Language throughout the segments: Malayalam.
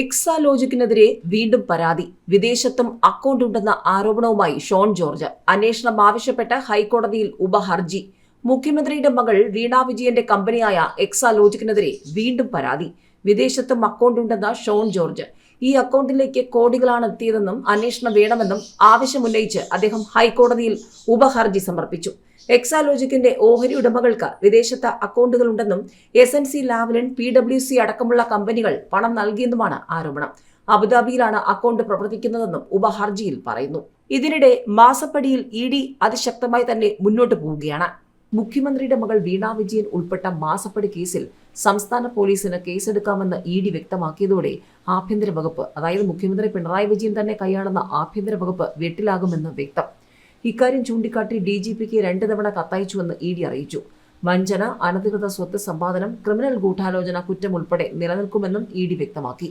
എക്സാലോജിക്കിനെതിരെ വീണ്ടും പരാതി. വിദേശത്തും അക്കൗണ്ട് ഉണ്ടെന്ന ആരോപണവുമായി ഷോൺ ജോർജ്. അന്വേഷണം ആവശ്യപ്പെട്ട് ഹൈക്കോടതിയിൽ ഉപഹർജി. മുഖ്യമന്ത്രിയുടെ മകൾ വീണ വിജയന്റെ കമ്പനിയായ എക്സാലോജിക്കിനെതിരെ വീണ്ടും പരാതി. വിദേശത്തും അക്കൗണ്ട് ഉണ്ടെന്ന ഷോൺ ജോർജ്. ഈ അക്കൗണ്ടിലേക്ക് കോടികളാണ് എത്തിയതെന്നും അന്വേഷണം വേണമെന്നും ആവശ്യമുന്നയിച്ച് അദ്ദേഹം ഹൈക്കോടതിയിൽ ഉപഹർജി സമർപ്പിച്ചു. എക്സാലോജിക്കിന്റെ ഓഹരി ഉടമകൾക്ക് വിദേശത്ത് അക്കൗണ്ടുകളുണ്ടെന്നും S N C Lavalin P W C അടക്കമുള്ള കമ്പനികൾ പണം നൽകിയെന്നുമാണ് ആരോപണം. അബുദാബിയിലാണ് അക്കൗണ്ട് പ്രവർത്തിക്കുന്നതെന്നും ഉപഹർജിയിൽ പറയുന്നു. ഇതിനിടെ മാസപ്പടിയിൽ ഇ ഡി അതിശക്തമായി തന്നെ മുന്നോട്ട് പോവുകയാണ്. മുഖ്യമന്ത്രിയുടെ മകൾ വീണ വിജയൻ ഉൾപ്പെട്ട മാസപ്പടി കേസിൽ സംസ്ഥാന പോലീസിന് കേസെടുക്കാമെന്ന് ഇ ഡി വ്യക്തമാക്കിയതോടെ ആഭ്യന്തര വകുപ്പ് അതായത് മുഖ്യമന്ത്രി പിണറായി വിജയൻ തന്നെ കൈയാളുന്ന ആഭ്യന്തര വകുപ്പ് വെട്ടിലാകുമെന്ന് വ്യക്തം. ഇക്കാര്യം ചൂണ്ടിക്കാട്ടി ഡി ജി പിക്ക് രണ്ട് തവണ കത്തയച്ചുവെന്ന് ഇ ഡി അറിയിച്ചു. വഞ്ചന അനധികൃത സ്വത്ത് സമ്പാദനം ക്രിമിനൽ ഗൂഢാലോചന കുറ്റം ഉൾപ്പെടെ നിലനിൽക്കുമെന്നും ഇ ഡി വ്യക്തമാക്കി.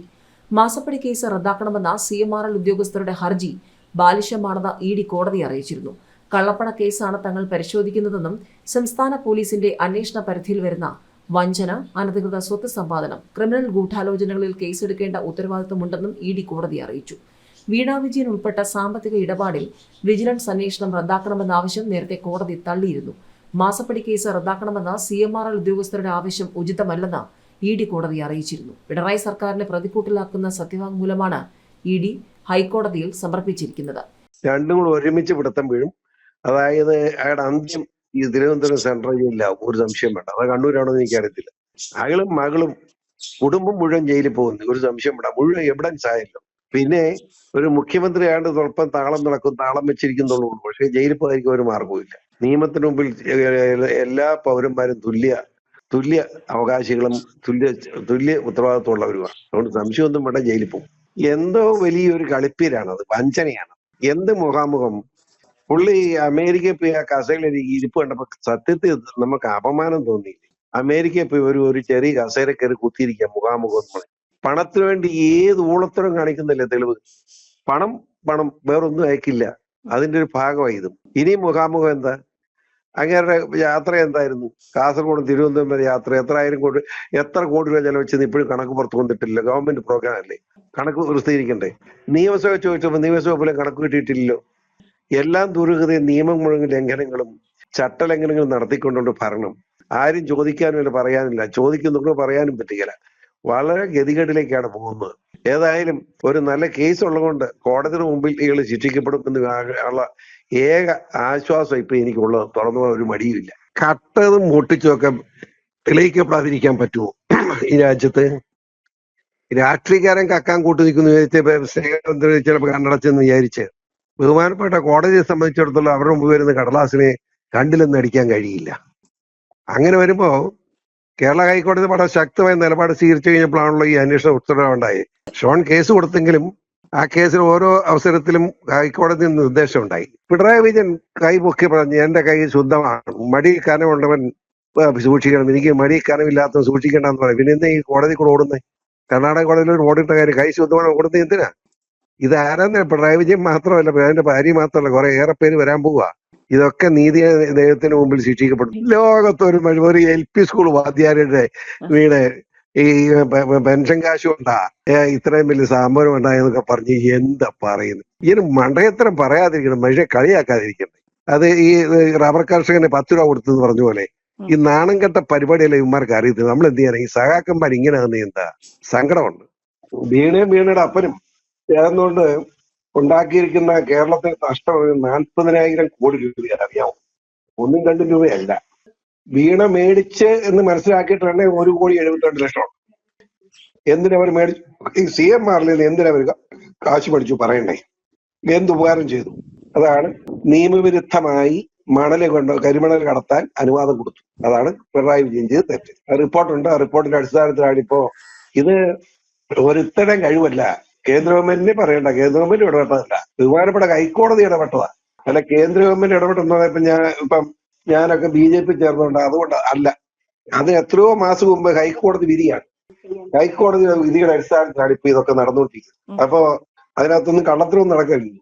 മാസപ്പടി കേസ് റദ്ദാക്കണമെന്ന സി എം ആർ എൽ ഉദ്യോഗസ്ഥരുടെ ഹർജി ബാലിശമാണെന്ന് ഇ ഡി കോടതിയെ അറിയിച്ചിരുന്നു. കള്ളപ്പണ കേസാണ് തങ്ങൾ പരിശോധിക്കുന്നതെന്നും സംസ്ഥാന പോലീസിന്റെ അന്വേഷണ പരിധിയിൽ വരുന്ന വഞ്ചന അനധികൃത സ്വത്ത് സമ്പാദനം ക്രിമിനൽ ഗൂഢാലോചനകളിൽ കേസെടുക്കേണ്ട ഉത്തരവാദിത്തമുണ്ടെന്നും ഇ ഡി കോടതി അറിയിച്ചു. വീണ വിജയൻ ഉൾപ്പെട്ട സാമ്പത്തിക ഇടപാടിൽ വിജിലൻസ് അന്വേഷണം റദ്ദാക്കണമെന്ന ആവശ്യം നേരത്തെ കോടതി തള്ളിയിരുന്നു. മാസപ്പടി കേസ് റദ്ദാക്കണമെന്ന സി എം ആർ എൽ ഉദ്യോഗസ്ഥരുടെ ആവശ്യം ഉചിതമല്ലെന്ന് ഇ ഡി കോടതി അറിയിച്ചിരുന്നു. പിണറായി സർക്കാരിനെ പ്രതിക്കൂട്ടിലാക്കുന്ന സത്യവാങ്മൂലമാണ് ഇ ഡി ഹൈക്കോടതിയിൽ സമർപ്പിച്ചിരിക്കുന്നത്. രണ്ടും കൂടെ ഒരുമിച്ച് പിടുത്തം വീഴും. അതായത് അയാളുടെ അന്ത്യം ഈ തിരുവനന്തപുരം സെൻട്രൽ ഒരു സംശയം വേണ്ട. അത് കണ്ണൂരാണോ എന്ന് എനിക്കറിയത്തില്ല അയാളും മകളും കുടുംബം മുഴുവൻ ജയിലിൽ പോകുന്നു. ഒരു സംശയം വേണ്ട. മുഴുവൻ എവിഡൻസ് ആയല്ലോ. പിന്നെ ഒരു മുഖ്യമന്ത്രി ആയത് സ്വല്പം താളം നടക്കും താളം വെച്ചിരിക്കുന്നുള്ളൂ. പക്ഷേ ജയിലിൽ പോകാതിരിക്കും ഒരു മാർഗവുമില്ല നിയമത്തിന് മുമ്പിൽ എല്ലാ പൗരന്മാരും തുല്യ തുല്യ അവകാശികളും തുല്യ തുല്യ ഉത്തരവാദിത്വമുള്ളവരുമാണ്. അതുകൊണ്ട് സംശയമൊന്നും വേണ്ട ജയിലിൽ പോകും. എന്തോ വലിയൊരു കളിപ്പീരാണത്. വഞ്ചനയാണ്. എന്ത് മുഖാമുഖം പുള്ളി അമേരിക്കയിൽ പോയി ആ കസേരയിൽ ഇരിപ്പ് കണ്ടപ്പോ സത്യത്തിൽ നമുക്ക് അപമാനം തോന്നി അമേരിക്കയിൽ പോയി ഒരു ഒരു ചെറിയ കസേര കയറി കുത്തിയിരിക്കുക മുഖാമുഖം പണത്തിന് വേണ്ടി ഏത് ഊളത്തരം കാണിക്കുന്നില്ല തെളിവ്? പണം പണം വേറൊന്നും അയക്കില്ല. അതിന്റെ ഒരു ഭാഗമായി ഇതും. ഇനി മുഖാമുഖം എന്താ? അങ്ങേരുടെ യാത്ര എന്തായിരുന്നു? കാസർഗോഡ് തിരുവനന്തപുരം വരെ യാത്ര എത്ര ആയിരം കോടി എത്ര കോടി രൂപ ചെലവെച്ചെന്ന് ഇപ്പോഴും കണക്ക് പുറത്തു വന്നിട്ടില്ല. ഗവൺമെന്റ് പ്രോഗ്രാം അല്ലേ? കണക്ക് പ്രസിദ്ധീകരിക്കണ്ടേ നിയമസഭ ചോദിച്ചപ്പോൾ നിയമസഭ പോലും കണക്ക് കിട്ടിയിട്ടില്ലല്ലോ. എല്ലാം ദുരൂഹതയും നിയമം മുഴുവൻ ലംഘനങ്ങളും ചട്ടലംഘനങ്ങളും നടത്തിക്കൊണ്ടുകൊണ്ട് ഭരണം. ആരും ചോദിക്കാനുമില്ല പറയാനില്ല. ചോദിക്കുന്നുണ്ടോ പറയാനും പറ്റുകയില്ല വളരെ ഗതികേടിലേക്കാണ് പോകുന്നത്. ഏതായാലും ഒരു നല്ല കേസ് ഉള്ളതുകൊണ്ട് കോടതിയുടെ മുമ്പിൽ ഇയാൾ ശിക്ഷിക്കപ്പെടും എന്ന് ഉള്ള ഏക ആശ്വാസം ഇപ്പൊ എനിക്കുള്ളത്. തുറന്നു പോകാൻ ഒരു മടിയുമില്ല. കട്ടതും മുട്ടിച്ചുമൊക്കെ തെളിയിക്കപ്പെടാതിരിക്കാൻ പറ്റുമോ ഈ രാജ്യത്ത്? രാഷ്ട്രീയക്കാരൻ കക്കാൻ കൂട്ടു നിൽക്കുന്നു വിചാരിച്ച് ചിലപ്പോൾ കണ്ണടച്ചെന്ന് വിചാരിച്ച് ബഹുമാനപ്പെട്ട കോടതിയെ സംബന്ധിച്ചിടത്തോളം അവരുടെ മുമ്പ് വരുന്ന കടലാസിനെ കണ്ടില്ലെന്ന് അടിക്കാൻ കഴിയില്ല. അങ്ങനെ വരുമ്പോ കേരള ഹൈക്കോടതി വളരെ ശക്തമായ നിലപാട് സ്വീകരിച്ചു കഴിഞ്ഞപ്പോഴാണല്ലോ ഈ അന്വേഷണ ഉത്തരവുണ്ടായി ഷോൺ കേസ് കൊടുത്തെങ്കിലും ആ കേസിൽ ഓരോ അവസരത്തിലും ഹൈക്കോടതി നിർദ്ദേശം ഉണ്ടായി. പിണറായി വിജയൻ കൈ പൊക്കി പറഞ്ഞു എന്റെ കൈ ശുദ്ധമാണ്. മടി കനമുള്ളവൻ സൂക്ഷിക്കണം. എനിക്ക് മടി കനമില്ലാത്തവൻ സൂക്ഷിക്കേണ്ടെന്ന് പറയും പിന്നെ എന്താ ഈ കോടതി കൂടെ ഓടുന്നത് കർണാടക കോടതിയിൽ ഓടിട്ട കാര്യം കൈ ശുദ്ധമാണ് ഓടുന്നത് എന്തിനാ? ഇത് ആരാന്ന്? പിണറായി വിജയൻ മാത്രമല്ല അതിന്റെ ഭാര്യ മാത്രമല്ല കുറെ ഏറെ പേര് വരാൻ പോവാ. ഇതൊക്കെ നീതി ദൈവത്തിന് മുമ്പിൽ ശിക്ഷിക്കപ്പെടും ലോകത്തൊരു ഒരു എൽ പി സ്കൂൾ വാദ്യാരുടെ വീട് ഈ പെൻഷൻ കാശ് കൊണ്ടാ. ഇത്രയും വലിയ സാമ്പനം ഉണ്ടായെന്നൊക്കെ പറഞ്ഞ് എന്താ പറയുന്നത് ഇതിന് മണ്ടയത്തരം പറയാതിരിക്കണം മനുഷ്യ കളിയാക്കാതിരിക്കണം അത് ഈ റബ്ബർ കർഷകന് പത്ത് രൂപ കൊടുത്തെന്ന് പറഞ്ഞ പോലെ ഈ നാണം കെട്ട പരിപാടിയല്ല ഇവന്മാർക്ക് അറിയത്തില്ല. നമ്മൾ എന്ത് ചെയ്യാൻ ഈ സഹാക്കന്മാർ ഇങ്ങനെ എന്താ? സങ്കടമുണ്ട്. വീണയും വീണയുടെ അപ്പനും. ചേർന്നുകൊണ്ട് ഉണ്ടാക്കിയിരിക്കുന്ന കേരളത്തിന് നഷ്ടം നാൽപ്പതിനായിരം കോടി രൂപയാണ്. അറിയാമോ ഒന്നും രണ്ടും രൂപയല്ല. വീണ മേടിച്ച് എന്ന് മനസ്സിലാക്കിയിട്ട് തന്നെ ഒരു കോടി എഴുപത്തിരണ്ട് ലക്ഷം. എന്തിനവർ മേടിച്ചു സി എം ആറിൽ നിന്ന് എന്തിനവർ കാശ് പഠിച്ചു പറയണ്ടേ? എന്ത് ഉപകാരം ചെയ്തു? അതാണ് നിയമവിരുദ്ധമായി മണൽ കൊണ്ട് കരിമണൽ കടത്താൻ അനുവാദം കൊടുത്തു. അതാണ് പിണറായി വിജയൻ ചെയ്ത് തെറ്റ്. റിപ്പോർട്ടുണ്ട്. ആ റിപ്പോർട്ടിന്റെ അടിസ്ഥാനത്തിലാണ് ഇപ്പോ ഇത് ഒരുത്തരം കഴിവല്ല. കേന്ദ്ര ഗവൺമെന്റിനെ പറയണ്ട. കേന്ദ്ര ഗവൺമെന്റ് ഇടപെട്ടതല്ല. ബഹുമാനപ്പെട്ട ഹൈക്കോടതി ഇടപെട്ടതാ. അല്ല കേന്ദ്ര ഗവൺമെന്റ് ഇടപെട്ടെന്ന് പറയുമ്പോൾ ഞാൻ ഇപ്പം ഞാനൊക്കെ ബി ജെ പി ചേർന്നുകൊണ്ട് അതുകൊണ്ട് അല്ല. അത് എത്രയോ മാസം മുമ്പ് ഹൈക്കോടതി വിധിയാണ്. ഹൈക്കോടതിയുടെ വിധിയുടെ അടിസ്ഥാനത്തിലാണ് ഇപ്പൊ ഇതൊക്കെ നടന്നുകൊണ്ടിരിക്കുന്നത് അപ്പോ അതിനകത്തൊന്നും കള്ളത്തിലൊന്നും നടക്കില്ല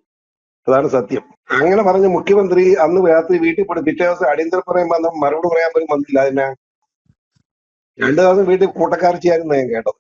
അതാണ് സത്യം. അങ്ങനെ പറഞ്ഞ മുഖ്യമന്ത്രി അന്ന് രാത്രി വീട്ടിൽ പോയി പിറ്റേ ദിവസം അടിയന്തര പറയാൻ മറുപടി പറയാൻ പോലും വന്നില്ല. അതിനെ രണ്ടു ദിവസം വീട്ടിൽ കൂട്ടക്കാർച്ചയായിരുന്നു ഞാൻ കേട്ടത്.